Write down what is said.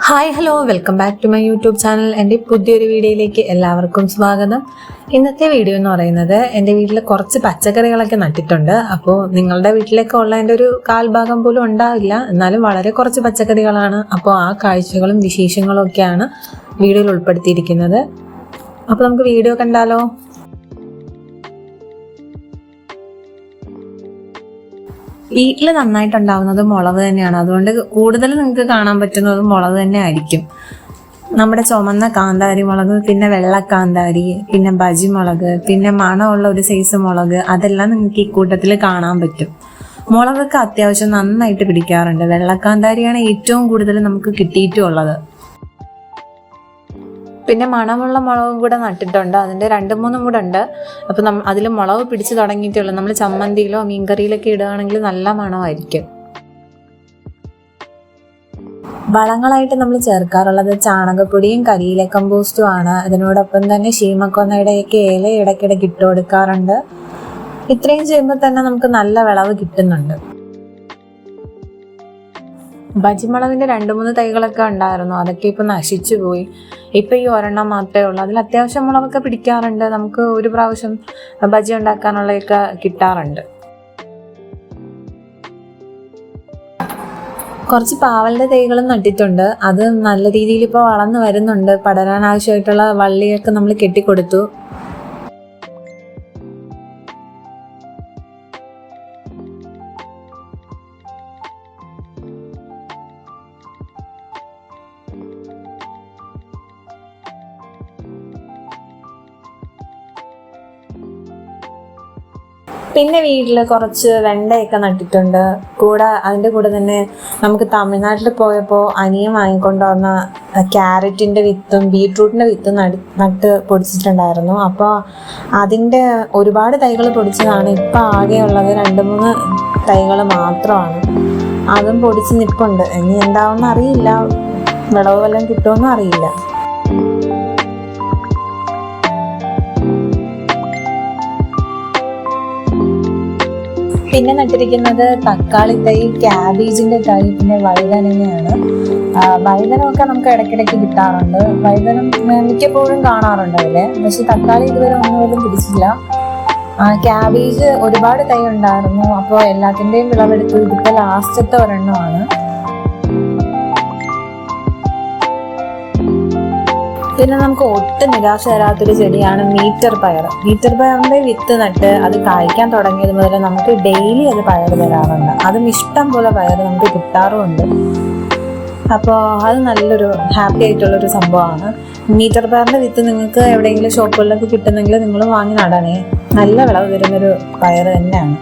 Hi hello welcome back to my YouTube channel എന്റെ പുതിയൊരു വീഡിയോയിലേക്ക് എല്ലാവർക്കും സ്വാഗതം. ഇന്നത്തെ വീഡിയോ എന്ന് പറയുന്നത് എന്റെ വീട്ടിൽ കുറച്ച് പച്ചക്കറികളൊക്കെ നട്ടിട്ടുണ്ട്. അപ്പോൾ നിങ്ങളുടെ വീട്ടിലൊക്കെ ഉള്ളതിന്റെ ഒരു കാൽഭാഗം പോലും ഉണ്ടാവില്ല. എന്നാലും വളരെ കുറച്ച് പച്ചക്കറികളാണ്. അപ്പോൾ ആ കാഴ്ചകളും വിശേഷങ്ങളും ഒക്കെയാണ് വീഡിയോയിൽ ഉൾപ്പെടുത്തിയിരിക്കുന്നത്. അപ്പോൾ നമുക്ക് വീഡിയോ കണ്ടാലോ? വീട്ടിൽ നന്നായിട്ടുണ്ടാവുന്നത് മുളക് തന്നെയാണ്. അതുകൊണ്ട് കൂടുതൽ നിങ്ങൾക്ക് കാണാൻ പറ്റുന്നത് മുളക് തന്നെ ആയിരിക്കും. നമ്മുടെ ചുമന്ന കാന്താരി മുളക് പിന്നെ വെള്ള കാന്താരി പിന്നെ ബജി മുളക് പിന്നെ മണമുള്ള ഒരു സൈസ് മുളക് അതെല്ലാം നിങ്ങൾക്ക് ഈ കൂട്ടത്തിൽ കാണാൻ പറ്റും. മുളകൊക്കെ അത്യാവശ്യം നന്നായിട്ട് പിടിക്കാറുണ്ട്. വെള്ളക്കാന്താരിയാണ് ഏറ്റവും കൂടുതൽ നമുക്ക് കിട്ടിയിട്ടുള്ളത്. പിന്നെ മണമുള്ള മുളകും കൂടെ നട്ടിട്ടുണ്ട്. അതിന്റെ രണ്ട് മൂന്നും കൂടെ ഉണ്ട്. അപ്പം നമ്മൾ അതിൽ മുളക് പിടിച്ച് തുടങ്ങിയിട്ടുള്ളൂ നമ്മൾ ചമ്മന്തിയിലോ മീൻകറിയിലൊക്കെ ഇടുകയാണെങ്കിൽ നല്ല മണമായിരിക്കും. വളങ്ങളായിട്ട് നമ്മൾ ചേർക്കാറുള്ളത് ചാണകപ്പൊടിയും കരിയില കമ്പോസ്റ്റും ആണ്. അതിനോടൊപ്പം തന്നെ ശീമക്കൊന്നയുടെയൊക്കെ ഇല ഇടയ്ക്കിടയ്ക്ക് ഇട്ട് കൊടുക്കാറുണ്ട്. ഇത്രയും ചെയ്യുമ്പോൾ തന്നെ നമുക്ക് നല്ല വിളവ് കിട്ടുന്നുണ്ട്. ബജിമുളകിന്റെ രണ്ട് മൂന്ന് തൈകളൊക്കെ ഉണ്ടായിരുന്നു. അതൊക്കെ ഇപ്പോൾ നശിച്ചു പോയി. ഇപ്പോൾ ഈ ഒരെണ്ണം മാത്രമേ ഉള്ളൂ. അതിൽ അത്യാവശ്യം മുളകൊക്കെ പിടിക്കാറുണ്ട്. നമുക്ക് ഒരു പ്രാവശ്യം ബജി ഉണ്ടാക്കാനുള്ളതൊക്കെ കിട്ടാറുണ്ട്. കുറച്ച് പാവലിന്റെ തൈകളും നട്ടിട്ടുണ്ട്. അത് നല്ല രീതിയിൽ ഇപ്പോൾ വളർന്നു വരുന്നുണ്ട്. പടരാൻ ആവശ്യമായിട്ടുള്ള വള്ളിയൊക്കെ നമ്മൾ കെട്ടിക്കൊടുത്തു. പിന്നെ വീട്ടിൽ കുറച്ച് വെണ്ടയൊക്കെ നട്ടിട്ടുണ്ട്. കൂടെ അതിന്റെ കൂടെ തന്നെ നമുക്ക് തമിഴ്നാട്ടിൽ പോയപ്പോൾ അനിയൻ വാങ്ങിക്കൊണ്ട് വന്ന ക്യാരറ്റിന്റെ വിത്തും ബീട്രൂട്ടിന്റെ വിത്തും നടി നട്ട് പൊടിച്ചിട്ടുണ്ടായിരുന്നു. അപ്പോൾ അതിന്റെ ഒരുപാട് തൈകൾ പൊടിച്ചതാണ്. ഇപ്പോൾ ആകെയുള്ളത് രണ്ട് മൂന്ന് തൈകൾ മാത്രമാണ്. അതും പൊടിച്ച് നിൽപ്പുണ്ട് ഇനി എന്താവെന്ന് അറിയില്ല. വിളവ് വല്ലതും കിട്ടുമെന്നും അറിയില്ല. പിന്നെ നട്ടിരിക്കുന്നത് തക്കാളി തൈ ക്യാബേജിന്റെ തൈ പിന്നെ വഴുതനങ്ങയാണ്. വഴുതനമൊക്കെ നമുക്ക് ഇടയ്ക്കിടയ്ക്ക് കിട്ടാറുണ്ട്. വഴുതനം മിക്കപ്പോഴും കാണാറുണ്ട് അതിൽ. പക്ഷെ തക്കാളി ഇതുവരെ ഒന്നുപോലും പിടിച്ചില്ല. ക്യാബേജ് ഒരുപാട് തൈ ഉണ്ടായിരുന്നു. അപ്പോൾ എല്ലാത്തിന്റെയും വിളവെടുത്തു ഇതിപ്പോൾ ലാസ്റ്റത്തെ ഒരെണ്ണമാണ്. പിന്നെ നമുക്ക് ഒട്ടും നിരാശ തരാത്തൊരു ചെടിയാണ് മീറ്റർ പയർ. മീറ്റർ പയറിന്റെ വിത്ത് നട്ട് അത് കായ്ക്കാൻ തുടങ്ങിയത് മുതൽ നമുക്ക് ഡെയിലി അത് പയർ തരാറുണ്ട് അതും ഇഷ്ടം പോലെ പയർ നമുക്ക് കിട്ടാറുമുണ്ട്. അപ്പോൾ അത് നല്ലൊരു ഹാപ്പി ആയിട്ടുള്ളൊരു സംഭവമാണ്. മീറ്റർ പയറിന്റെ വിത്ത് നിങ്ങൾക്ക് എവിടെയെങ്കിലും ഷോപ്പുകളിലൊക്കെ കിട്ടുന്നെങ്കിൽ നിങ്ങൾ വാങ്ങി നടാനേ. നല്ല വിളവ് തരുന്നൊരു പയർ തന്നെയാണ്.